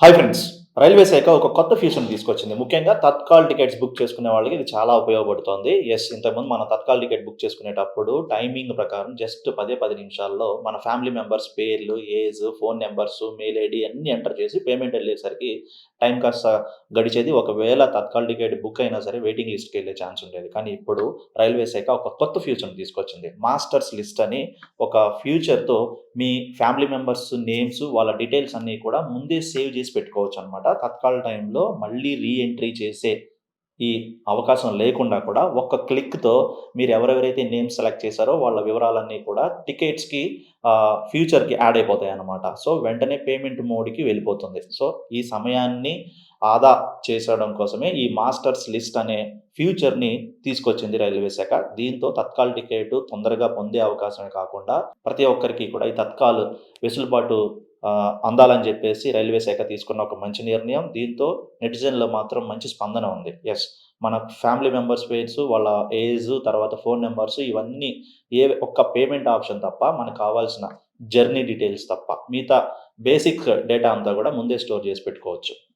Hyphens. Railway శాఖ ఒక కొత్త ఫ్యూషన్ తీసుకొచ్చింది. ముఖ్యంగా తత్కాల్ టికెట్స్ బుక్ చేసుకునే వాళ్ళకి ఇది చాలా ఉపయోగపడుతోంది. ఎస్ ఇంతకుముందు మనం తత్కాల్ టికెట్ బుక్ చేసుకునేటప్పుడు టైమింగ్ ప్రకారం జస్ట్ పదే పది నిమిషాల్లో మన ఫ్యామిలీ మెంబర్స్ పేర్లు age phone numbers mail ID అన్ని ఎంటర్ చేసి పేమెంట్ వెళ్ళేసరికి టైం కాస్త గడిచేది. ఒకవేళ తత్కాల్ టికెట్ బుక్ అయినా సరే వెయిటింగ్ లిస్ట్కి వెళ్ళే ఛాన్స్ ఉండేది. కానీ ఇప్పుడు రైల్వే శాఖ ఒక కొత్త ఫ్యూచర్ని తీసుకొచ్చింది. మాస్టర్స్ లిస్ట్ అని ఒక ఫ్యూచర్తో మీ ఫ్యామిలీ మెంబర్స్ నేమ్స్ వాళ్ళ డీటెయిల్స్ అన్నీ కూడా ముందే సేవ్ చేసి పెట్టుకోవచ్చు అనమాట తత్కాల టైంలో మళ్ళీ రీ ఎంట్రీ చేసే ఈ అవకాశం లేకుండా కూడా ఒక్క క్లిక్తో మీరు ఎవరెవరైతే నేమ్స్ సెలెక్ట్ చేశారో వాళ్ళ వివరాలన్నీ కూడా టికెట్స్కి ఫ్యూచర్కి యాడ్ అయిపోతాయి అన్నమాట సో వెంటనే పేమెంట్ మోడ్కి వెళ్ళిపోతుంది. సో ఈ సమయాన్ని ఆదా చేసడం కోసమే ఈ మాస్టర్స్ లిస్ట్ అనే ఫ్యూచర్ని తీసుకొచ్చింది రైల్వే శాఖ. దీంతో తత్కాల్ టికెట్ తొందరగా పొందే అవకాశమే కాకుండా ప్రతి ఒక్కరికి కూడా ఈ తత్కాల్ వెసులుబాటు అందాలని చెప్పేసి రైల్వే శాఖ తీసుకున్న ఒక మంచి నిర్ణయం. దీంతో నెటిజన్లో మాత్రం మంచి స్పందన ఉంది. ఎస్ మన ఫ్యామిలీ మెంబర్స్ పేర్స్ వాళ్ళ ఏజ్ తర్వాత ఫోన్ నెంబర్స్ ఇవన్నీ ఏ ఒక్క పేమెంట్ ఆప్షన్ తప్ప మనకు కావాల్సిన జర్నీ డీటెయిల్స్ తప్ప మిగతా బేసిక్ డేటా అంతా కూడా ముందే స్టోర్ చేసి పెట్టుకోవచ్చు.